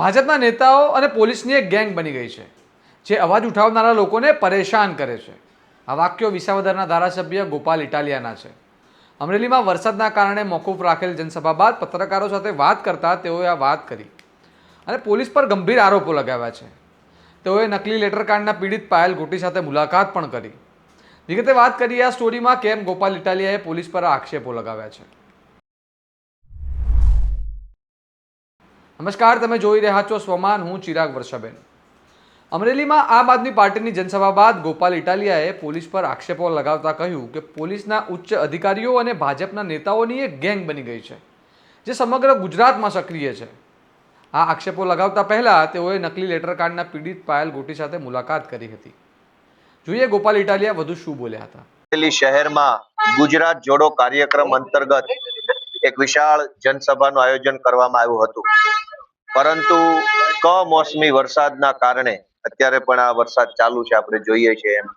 ભાજપના નેતાઓ અને પોલીસની એક ગેંગ બની ગઈ છે, જે અવાજ ઉઠાવનારા લોકોને પરેશાન કરે છે. આ વાક્યો વિસાવદરના ધારાસભ્ય ગોપાલ ઇટાલિયાના છે. અમરેલીમાં વરસાદના કારણે મોકૂફ રાખેલ જનસભા બાદ પત્રકારો સાથે વાત કરતા તેઓએ આ વાત કરી અને પોલીસ પર ગંભીર આરોપો લગાવ્યા છે. તેઓએ નકલી લેટર કાર્ડના પીડિત પાયલ ગોટી સાથે મુલાકાત પણ કરી. વિગતે વાત કરીએ આ સ્ટોરીમાં કેમ ગોપાલ ઇટાલિયાએ પોલીસ પર આક્ષેપો લગાવ્યા છે? નમસ્કાર, તમે જોઈ રહ્યા છો સ્વમાન, હું ચિરાગ વર્ષાબેન. અમરેલીમાં આમ આદમી પાર્ટીની જનસભા બાદ ગોપાલ ઇટાલિયાએ પોલીસ પર આક્ષેપો લગાવતા કહ્યું કે પોલીસના ઉચ્ચ અધિકારીઓ અને ભાજપના નેતાઓની એક ગેંગ બની ગઈ છે, જે સમગ્ર ગુજરાતમાં સક્રિય છે. આ આક્ષેપો લગાવતા પહેલાં તેઓએ નકલી લેટર કાર્ડના પીડિત પાયલ ગોટી સાથે મુલાકાત કરી હતી. જોઈએ ગોપાલ ઇટાલિયા વધુ શું બોલ્યા હતા. અમરેલી શહેરમાં ગુજરાત જોડો કાર્યક્રમ અંતર્ગત એક વિશાળ જનસભાનું આયોજન કરવામાં આવ્યું હતું. પરંતુ કમોસમી વરસાદના કારણે, અત્યારે પણ આ વરસાદ ચાલુ છે, આપણે જોઈએ છીએ એમ.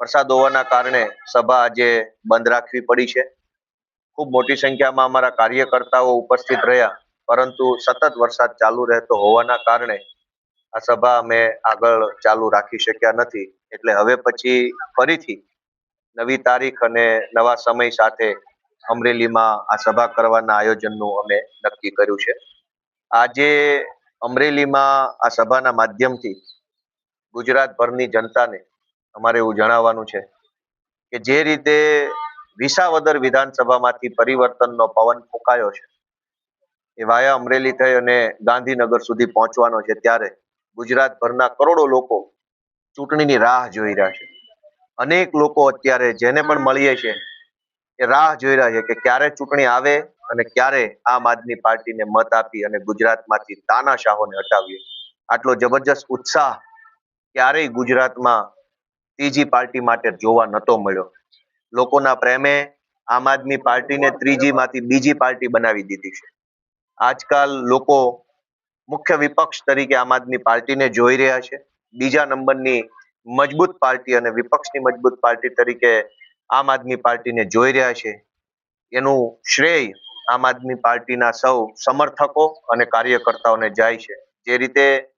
વરસાદ હોવાના કારણે સભા આજે બંધ રાખવી પડી છે. ખૂબ મોટી સંખ્યામાં અમારા કાર્યકર્તાઓ ઉપસ્થિત રહ્યા, પરંતુ સતત વરસાદ ચાલુ રહેતો હોવાના કારણે આ સભા અમે આગળ ચાલુ રાખી શક્યા નથી. એટલે હવે પછી ફરીથી નવી તારીખ અને નવા સમય સાથે અમરેલીમાં આ સભા કરવાના આયોજનનું અમે નક્કી કર્યું છે. આજે અમરેલીમાં આ સભાના માધ્યમથી ગુજરાતભરની જનતાને અમારે એવું જણાવવાનું છે કે જે રીતે વિસાવદર વિધાનસભામાંથી પરિવર્તનનો પવન ફૂંકાયો છે, એ વાયા અમરેલી થઈ અને ગાંધીનગર સુધી પહોંચવાનો છે ત્યારે ગુજરાતભરના કરોડો લોકો ચૂંટણીની રાહ જોઈ રહ્યા છે. અનેક લોકો અત્યારે જેને પણ મળીએ છે રાહ જોઈ રહ્યા કે ક્યારે ચૂંટણી આવે અને ક્યારે આમ આદમી પાર્ટીને મત આપી અને ગુજરાતમાંથી તાનાશાહોને હટાવીએ. આટલો જબરજસ્ત ઉત્સાહ ક્યારેય ગુજરાતમાં ત્રીજી પાર્ટી માટે જોવા નતો મળ્યો. લોકોના પ્રેમે આમ આદમી પાર્ટીને ત્રીજી માંથી બીજી પાર્ટી બનાવી દીધી છે. આજકાલ લોકો મુખ્ય વિપક્ષ તરીકે આમ આદમી પાર્ટીને જોઈ રહ્યા છે. બીજા નંબરની મજબૂત પાર્ટી અને વિપક્ષની મજબૂત પાર્ટી તરીકે આમ આદમી પાર્ટીને જોઈ રહ્યા છે. એનું શ્રેય આમ આદમી પાર્ટીના સૌ સમર્થકો અને કાર્યકર્તાઓને જાય છે. જે રીતે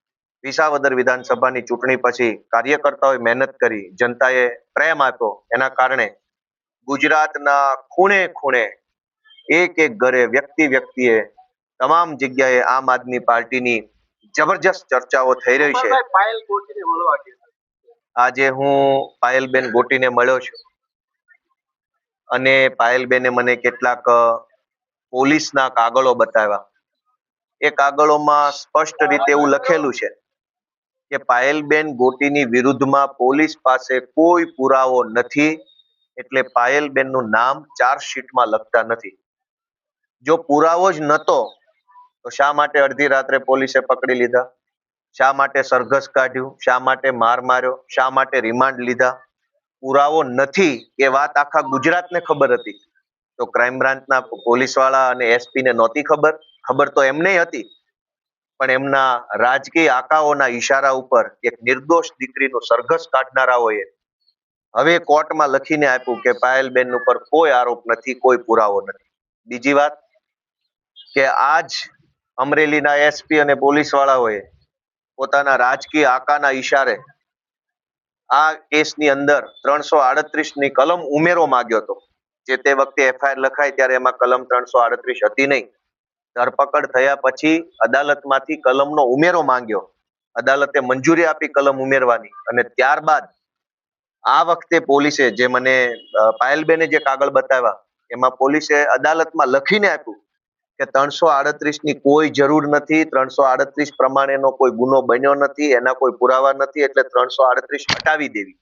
વિસાવદર વિધાનસભાની ચૂંટણી પછી કાર્યકર્તાઓએ મહેનત કરી જનતાએ પ્રેમ આપ્યો એના કારણે ગુજરાતના ખૂણે ખૂણે એક એક ઘરે વ્યક્તિ વ્યક્તિએ તમામ જગ્યાએ આમ આદમી પાર્ટીની જબરજસ્ત ચર્ચાઓ થઈ રહી છે. આજે હું પાયલબેન ગોટીને મળ્યો છું. અને પાયલબેને મને કેટલાક પોલીસના કાગળો બતાવ્યા. એ કાગળોમાં સ્પષ્ટ રીતે એવું લખેલું છે કે પાયલબેન ગોટીની વિરુદ્ધમાં પોલીસ પાસે કોઈ પુરાવો નથી એટલે પાયલબેનનું નામ ચાર્જશીટમાં લખતા નથી. જો પુરાવો જ નતો, તો શા માટે અડધી રાત્રે પોલીસે પકડી લીધા? શા માટે સરઘસ કાઢ્યું? શા માટે માર માર્યો? શા માટે રિમાન્ડ લીધા? પુરાવો નથી એ વાત આખા ગુજરાતને ખબર હતી. તો ક્રાઇમ બ્રાન્ચના પોલીસવાળા અને એસપી ને નહોતી ખબર. ખબર તો એમને હતી. પણ એમના રાજકીય આકાઓના ઈશારા ઉપર એક નિર્દોષ દીકરીનો સરઘસ કાઢનારાઓએ હવે કોર્ટમાં લખીને આપ્યું કે પાયલબેન ઉપર કોઈ આરોપ નથી, કોઈ પુરાવો નથી. બીજી વાત કે આજ અમરેલીના એસપી અને પોલીસ વાળાઓએ પોતાના રાજકીય આકાના ઈશારે આ કેસની અંદર ત્રણસો ની કલમ ઉમેરો માંગ્યો હતો. જે તે વખતે એફઆઈઆર લખાય ત્યારે એમાં કલમ ત્રણસો આડત્રીસ હતી નહીં. ધરપકડ થયા પછી અદાલતમાંથી કલમનો ઉમેરો માંગ્યો. અદાલતે મંજૂરી આપી કલમ ઉમેરવાની અને ત્યારબાદ આ વખતે પોલીસે જે મને પાયલબેને જે કાગળ બતાવ્યા, એમાં પોલીસે અદાલતમાં લખીને આપ્યું કે ત્રણસો આડત્રીસની કોઈ જરૂર નથી ત્રણસો આડત્રીસ પ્રમાણેનો કોઈ ગુનો બન્યો નથી એના કોઈ પુરાવા નથી એટલે ત્રણસો આડત્રીસ હટાવી દેવી.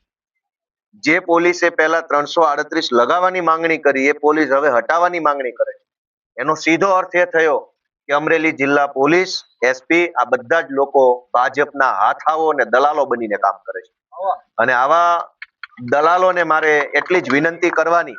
જે પોલીસે પહેલા ત્રણસો આડત્રીસ લગાવવાની માંગણી કરી એ પોલીસ હવે હટાવવાની માંગણી કરે એનો સીધો અર્થ એ થયો કે અમરેલી જિલ્લા પોલીસ એસપી આ બધા જ લોકો ભાજપના હાથાઓ અને દલાલો બનીને કામ કરે છે. અને આવા દલાલોને મારે એટલી જ વિનંતી કરવાની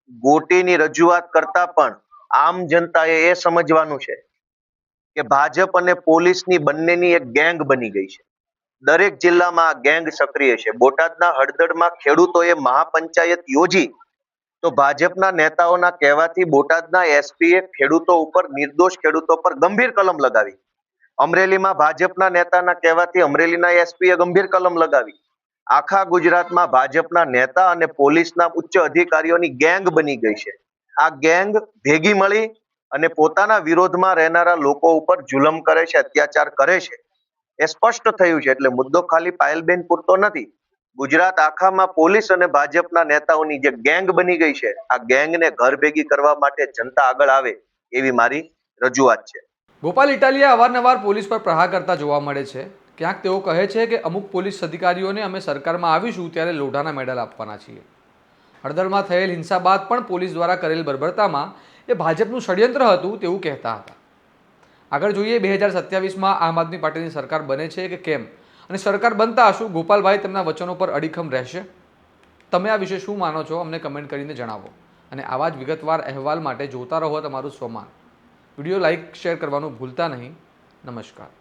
ગોટીની રજૂઆત કરતા પણ આમ જનતાએ એ સમજવાનું છે કે ભાજપ અને પોલીસની બંનેની એક ગેંગ બની ગઈ છે. દરેક જિલ્લામાં આ ગેંગ સક્રિય છે. બોટાદના હળદળમાં ખેડૂતોએ મહાપંચાયત યોજી તો ભાજપના નેતાઓના કહેવાથી બોટાદના એસપીએ ખેડૂતો ઉપર નિર્દોષ ખેડૂતો પર ગંભીર કલમ લગાવી. અમરેલીમાં ભાજપના નેતાના કહેવાથી અમરેલીના એસપીએ ગંભીર કલમ લગાવી. આખા ગુજરાતમાં ભાજપના નેતા અને પોલીસના ઉચ્ચ અધિકારીઓની ગેંગ બની ગઈ છે. આ ગેંગ ભેગી મળી અને પોતાના વિરોધમાં રહેનારા લોકો ઉપર જુલમ કરે છે, અત્યાચાર કરે છે. એ સ્પષ્ટ થયું છે, એટલે મુદ્દો ખાલી પાયલબેન પૂરતો નથી. ગુજરાત આખામાં પોલીસ અને ભાજપના નેતાઓની જે ગેંગ બની ગઈ છે, આ ગેંગને ઘર ભેગી કરવા માટે જનતા આગળ આવે એવી મારી રજૂઆત છે. ગોપાલ, ઇટાલિયા અવારનવાર પોલીસ પર પ્રહાર કરતા જોવા મળે છે. ક્યાંક તેઓ કહે છે કે અમુક પોલીસ અધિકારીઓને અમે સરકારમાં આવીશું ત્યારે લોઢાના મેડલ આપવાના છીએ. હળદરમાં થયેલ હિંસા બાદ પણ પોલીસ દ્વારા કરેલ બર્બરતામાં એ ભાજપનું ષડયંત્ર હતું તેવું કહેતા હતા. આગળ જોઈએ, બે હજાર સત્યાવીસમાં આમ આદમી પાર્ટીની સરકાર બને છે કે કેમ? અને સરકાર બનતા શું ગોપાલભાઈ તેમના વચનો પર અડીખમ રહેશે? તમે આ વિશે શું માનો છો? અમને કમેન્ટ કરીને જણાવો. અને આવા જ વિગતવાર અહેવાલ માટે જોતા રહો તમારું સ્વમાન. વીડિયો લાઇક, શેર કરવાનું ભૂલતા નહીં. નમસ્કાર.